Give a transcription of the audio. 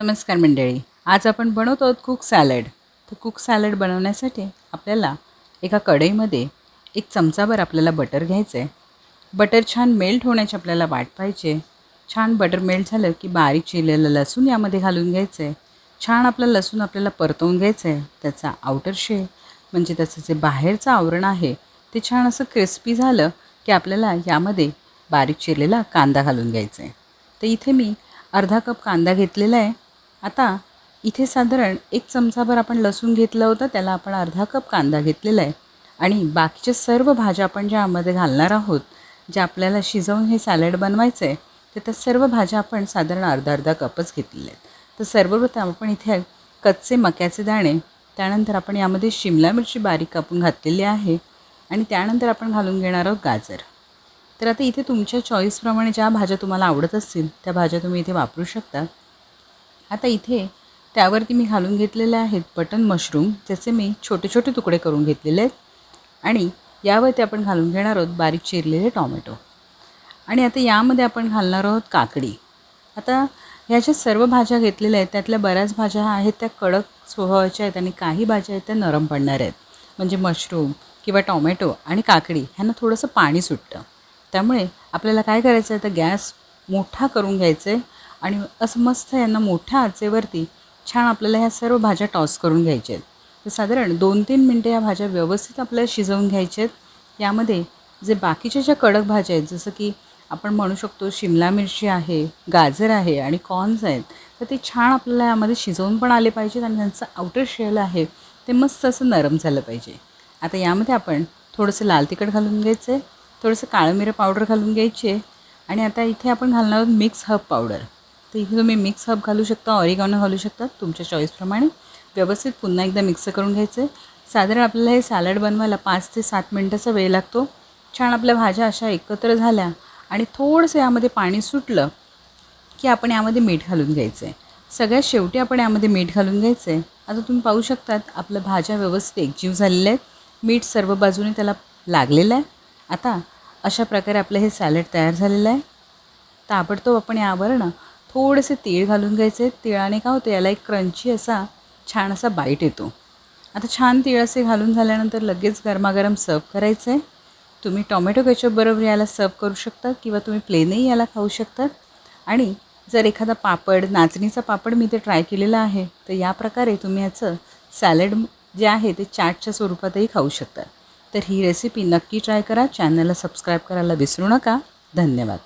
नमस्कार मंडळी आज आपण बनवतो आहोत कुक सॅलड तर कुक सॅलड बनवण्यासाठी आपल्याला एका कढईमध्ये एक चमचाभर आपल्याला बटर घ्यायचं आहे बटर छान मेल्ट होण्याची आपल्याला वाट पाहिजे. छान बटर मेल्ट झालं की बारीक चिरलेलं लसूण यामध्ये घालून घ्यायचं आहे छान आपलं लसूण आपल्याला परतवून घ्यायचं आहे त्याचा आउटर शेड म्हणजे त्याचं जे बाहेरचं आवरण आहे ते छान असं क्रिस्पी झालं की आपल्याला यामध्ये बारीक चिरलेला कांदा घालून घ्यायचा आहे तर इथे मी अर्धा कप कांदा घेतलेला आहे. आता इथे साधारण एक चमचाभर आपण लसूण घेतलं होतं त्याला आपण अर्धा कप कांदा घेतलेला आहे. आणि बाकीच्या सर्व भाज्या आपण ज्यामध्ये घालणार आहोत ज्या आपल्याला शिजवून हे सॅलड बनवायचं आहे तर त्या सर्व भाज्या आपण साधारण अर्धा अर्धा कपच घेतलेल्या आहेत. तर सर्वप्रथम आपण इथे कच्चे मक्याचे दाणे त्यानंतर आपण यामध्ये शिमला मिरची बारीक कापून घातलेली आहे आणि त्यानंतर आपण घालून घेणार आहोत गाजर. तर आता इथे तुमच्या चॉईसप्रमाणे ज्या भाज्या तुम्हाला आवडत असतील त्या भाज्या तुम्ही इथे वापरू शकता. आता इथे त्यावरती मी घालून घेतलेले आहेत बटन मशरूम त्याचे मी छोटे छोटे तुकडे करून घेतलेले आहेत. आणि यावरती आपण घालून घेणार आहोत बारीक चिरलेले टॉमॅटो. आणि आता यामध्ये आपण घालणार आहोत काकडी. आता ह्या ज्या सर्व भाज्या घेतलेल्या आहेत त्यातल्या बऱ्याच भाज्या आहेत त्या कडक स्वभावाच्या आहेत आणि काही भाज्या आहेत त्या नरम पडणार आहेत. म्हणजे मशरूम किंवा टॉमॅटो आणि काकडी ह्यांना थोडंसं पाणी सुटतं. त्यामुळे आपल्याला काय करायचं आहे तर गॅस मोठा करून घ्यायचं आहे आणि असं मस्त यांना मोठ्या आचेवरती छान आपल्याला ह्या सर्व भाज्या टॉस करून घ्यायच्या आहेत. तर साधारण दोन तीन मिनटं या भाज्या व्यवस्थित आपल्याला शिजवून घ्यायच्या आहेत. यामध्ये जे बाकीच्या ज्या कडक भाज्या आहेत जसं की आपण म्हणू शकतो शिमला मिरची आहे गाजर आहे आणि कॉर्न्स आहेत तर ते छान आपल्याला यामध्ये शिजवून पण आले पाहिजेत आणि त्यांचं आउटर शेल आहे ते मस्त असं नरम झालं पाहिजे. आता यामध्ये आपण थोडंसं लाल तिखट घालून घ्यायचं आहे थोडंसं काळं मिरं पावडर घालून घ्यायची आहे आणि आता इथे आपण घालणार आहोत मिक्स हब पावडर. तर इथे तुम्ही मिक्स हब घालू शकता ऑरिगॉनो घालू शकता तुमच्या चॉईसप्रमाणे व्यवस्थित पुन्हा एकदा मिक्स करून घ्यायचं. आहे साधारण आपल्याला हे सॅलड बनवायला पाच ते सात मिनटाचा वेळ लागतो. छान आपल्या भाज्या अशा एकत्र झाल्या आणि थोडंसं यामध्ये पाणी सुटलं की आपण यामध्ये मीठ घालून घ्यायचं. आहे सगळ्यात शेवटी आपण यामध्ये मीठ घालून घ्यायचं. आहे आता तुम्ही पाहू शकतात आपल्या भाज्या व्यवस्थित एकजीव झालेल्या आहेत. मीठ सर्व बाजूने त्याला लागलेलं आहे. आता अशा प्रकारे आपलं हे सॅलड तयार झालेलं आहे. ताबडतोब आपण यावर ना थोडेसे तीळ घालून घ्यायचे. तिळाने काय होतं याला एक क्रंची असा छान असा बाईट येतो. आता छान तीळ असे घालून झाल्यानंतर लगेच गरमागरम सर्व करायचं आहे तुम्ही टॉमॅटो केचपबरोबर याला सर्व करू शकता किंवा तुम्ही प्लेनही याला खाऊ शकता. आणि जर एखादा पापड नाचणीचा पापड मी ते ट्राय केलेला आहे तर या प्रकारे तुम्ही याचं सॅलड जे आहे ते चाटच्या स्वरूपातही खाऊ शकता. तर ही रेसिपी नक्की ट्राय करा. चॅनलला सबस्क्राईब करायला विसरू नका. धन्यवाद.